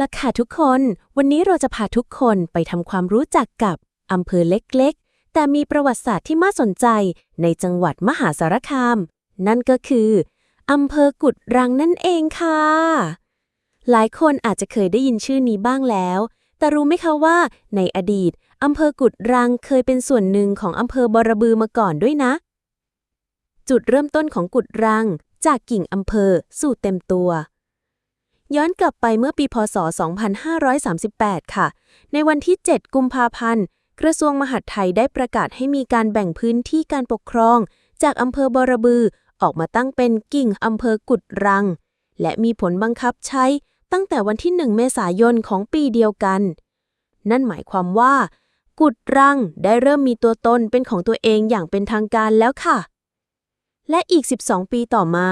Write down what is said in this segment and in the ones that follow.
ละค่ะทุกคน วันนี้เราจะพาทุกคนไปทำความรู้จักกับอำเภอเล็กๆ แต่มีประวัติศาสตร์ที่น่าสนใจในจังหวัดมหาสารคาม นั่นก็คืออำเภอกุดรังนั่นเองค่ะ หลายคนอาจจะเคยได้ยินชื่อนี้บ้างแล้ว แต่รู้ไหมคะว่าในอดีตอำเภอกุดรังเคยเป็นส่วนหนึ่งของอำเภอบรบือมาก่อนด้วยนะ จุดเริ่มต้นของกุดรังจากกิ่งอำเภอสู่เต็มตัว ย้อนกลับไปเมื่อปีพศ 2538 ค่ะ ในวันที่ 7 กุมภาพันธ์ กระทรวงมหาดไทยได้ประกาศให้มีการแบ่งพื้นที่การปกครอง จากอำเภอบรบือ ออกมาตั้งเป็นกิ่งอำเภอกุดรัง และมีผลบังคับใช้ตั้งแต่วันที่ 1 เมษายนของปีเดียวกัน นั่นหมายความว่า กุดรังได้เริ่มมีตัวตนเป็นของตัวเองอย่างเป็นทางการแล้วค่ะ และอีก 12 ปีต่อมา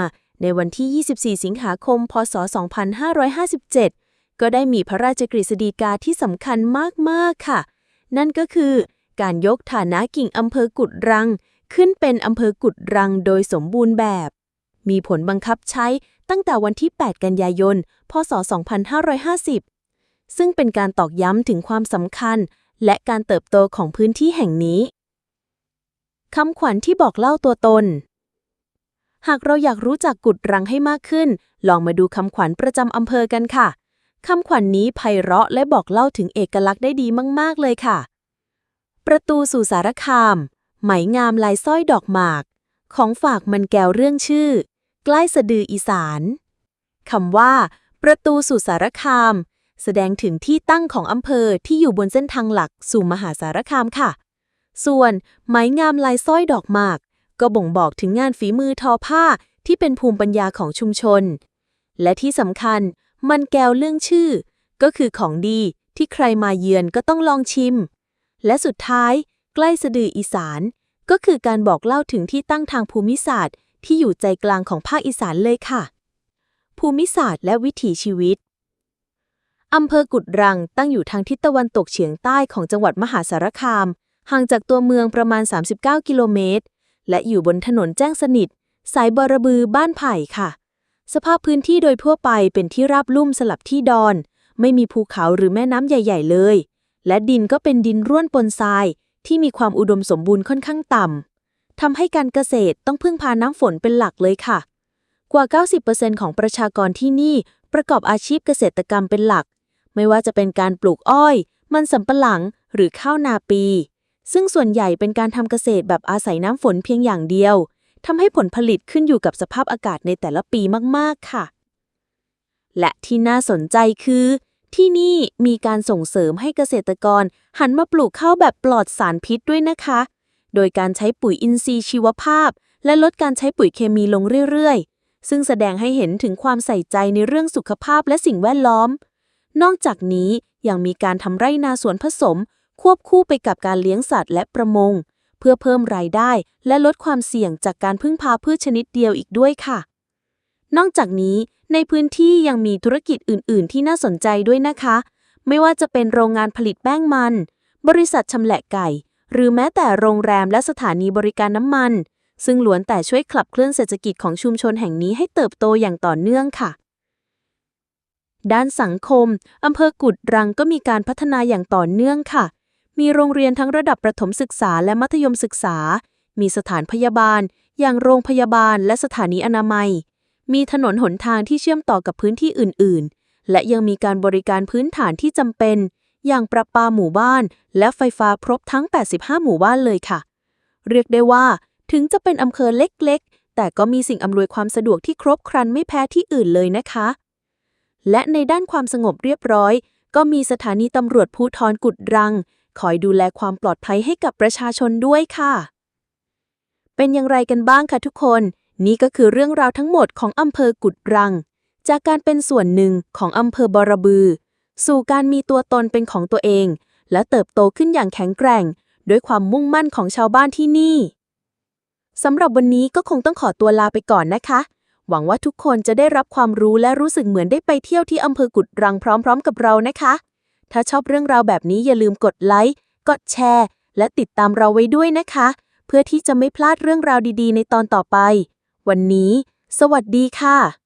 ในวันที่ 24 สิงหาคม พศ 2557 ก็ได้มีพระราชกฤษฎีกาที่สำคัญมาก ๆ ค่ะ นั่นก็คือการยกฐานะกิ่งอำเภอกุดรัง ขึ้นเป็นอำเภอกุดรังโดยสมบูรณ์แบบ มีผลบังคับใช้ตั้งแต่วันที่ 8 กันยายน พศ 2550 ซึ่งเป็นการตอกย้ำถึงความสำคัญ และการเติบโตของพื้นที่แห่งนี้คำขวัญที่บอกเล่าตัวตน หากเราอยากรู้จักกุดรังให้มากขึ้น ลองมาดูคำขวัญประจำอำเภอกันค่ะ คำขวัญนนี้ไพเราะและบอกเล่าถึงเอกลักษณ์ได้ดีมาก ๆ เลยค่ะ ประตูสู่สารคาม ไหมงามลายสร้อยดอกหมาก ของฝากมันแก้วเรื่องชื่อ ใกล้สะดืออีสานคำว่า ประตูสู่สารคาม แสดงถึงที่ตั้งของอำเภอที่อยู่บนเส้นทางหลักสู่มหาสารคามค่ะ ส่วน ไหมงามลายสร้อยดอกหมาก ก็บ่งบอกถึงงานฝีมือทอผ้าที่เป็นภูมิปัญญาของชุมชน และที่สำคัญมันแก้วเรื่องชื่อ ก็คือของดีที่ใครมาเยือนก็ต้องลองชิม และสุดท้าย ใกล้สะดืออีสาน ก็คือการบอกเล่าถึงที่ตั้งทางภูมิศาสตร์ ที่อยู่ใจกลางของภาคอีสานเลยค่ะ ภูมิศาสตร์และวิถีชีวิตอำเภอกุดรังตั้งอยู่ทางทิศตะวันตกเฉียงใต้ของจังหวัดมหาสารคาม ห่างจากตัวเมืองประมาณ 39 กิโลเมตร และอยู่บนถนนแจ้งสนิท สายบรบือบ้านไผ่ค่ะ สภาพพื้นที่โดยทั่วไปเป็นที่ราบลุ่มสลับที่ดอน ไม่มีภูเขาหรือแม่น้ำใหญ่ ๆ เลย และดินก็เป็นดินร่วนปนทราย ที่มีความอุดมสมบูรณ์ค่อนข้างต่ำทำให้การเกษตรต้องพึ่งพาน้ำฝนเป็นหลักเลยค่ะ กว่า 90%ของประชากรที่นี่ประกอบอาชีพเกษตรกรรมเป็นหลัก ไม่ว่าจะเป็นการปลูกอ้อย มันสำปะหลังหรือข้าวนาปี ซึ่งส่วนใหญ่เป็นการทำเกษตรแบบอาศัยน้ำฝนเพียงอย่างเดียวทำให้ผลผลิตขึ้นอยู่กับสภาพอากาศในแต่ละปีมาก ๆ ค่ะ และที่น่าสนใจคือ ที่นี่มีการส่งเสริมให้เกษตรกรหันมาปลูกข้าวแบบปลอดสารพิษด้วยนะคะ โดยการใช้ปุ๋ยอินทรีย์ชีวภาพ และลดการใช้ปุ๋ยเคมีลงเรื่อย ๆ ซึ่งแสดงให้เห็นถึงความใส่ใจในเรื่องสุขภาพและสิ่งแวดล้อม นอกจากนี้ยังมีการทำไร่นาสวนผสม ควบคู่ไปกับการเลี้ยงสัตว์และประมง เพื่อเพิ่มรายได้และลดความเสี่ยงจากการพึ่งพาพืชชนิดเดียวอีกด้วยค่ะ นอกจากนี้ในพื้นที่ยังมีธุรกิจอื่น ๆ ที่น่าสนใจด้วยนะคะ ไม่ว่าจะเป็นโรงงานผลิตแป้งมัน บริษัทชำแหละไก่ หรือแม้แต่โรงแรมและสถานีบริการน้ำมัน ซึ่งล้วนแต่ช่วยขับเคลื่อนเศรษฐกิจของชุมชนแห่งนี้ให้เติบโตอย่างต่อเนื่องค่ะด้านสังคม อำเภอกุดรังก็มีการพัฒนาอย่างต่อเนื่องค่ะ มีโรงเรียนทั้งระดับประถมศึกษาและมัธยมศึกษา มีสถานพยาบาล อย่างโรงพยาบาลและสถานีอนามัย มีถนนหนทางที่เชื่อมต่อกับพื้นที่อื่น ๆ และยังมีการบริการพื้นฐานที่จำเป็น อย่างประปาหมู่บ้าน และไฟฟ้าครบทั้ง 85 หมู่บ้านเลยค่ะ เรียกได้ว่า ถึงจะเป็นอำเภอเล็ก ๆ แต่ก็มีสิ่งอำนวยความสะดวกที่ครบครันไม่แพ้ที่อื่นเลยนะคะ และในด้านความสงบเรียบร้อย ก็มีสถานีตำรวจภูธรกุดรัง คอยดูแลความปลอดภัยให้กับประชาชนด้วยค่ะ เป็นอย่างไรกันบ้างคะทุกคน นี่ก็คือเรื่องราวทั้งหมดของอำเภอกุดรัง จากการเป็นส่วนหนึ่งของอำเภอบอระบือ สู่การมีตัวตนเป็นของตัวเอง และเติบโตขึ้นอย่างแข็งแกร่ง ด้วยความมุ่งมั่นของชาวบ้านที่นี่สำหรับวันนี้ก็คงต้องขอตัวลาไปก่อนนะคะ หวังว่าทุกคนจะได้รับความรู้และรู้สึกเหมือนได้ไปเที่ยวที่อำเภอกุดรังพร้อม ๆ กับเรานะคะ ถ้าชอบเรื่องราวแบบนี้อย่าลืมกดไลค์ กดแชร์ และติดตามเราไว้ด้วยนะคะ เพื่อที่จะไม่พลาดเรื่องราวดีๆ ในตอนต่อไป วันนี้ สวัสดีค่ะ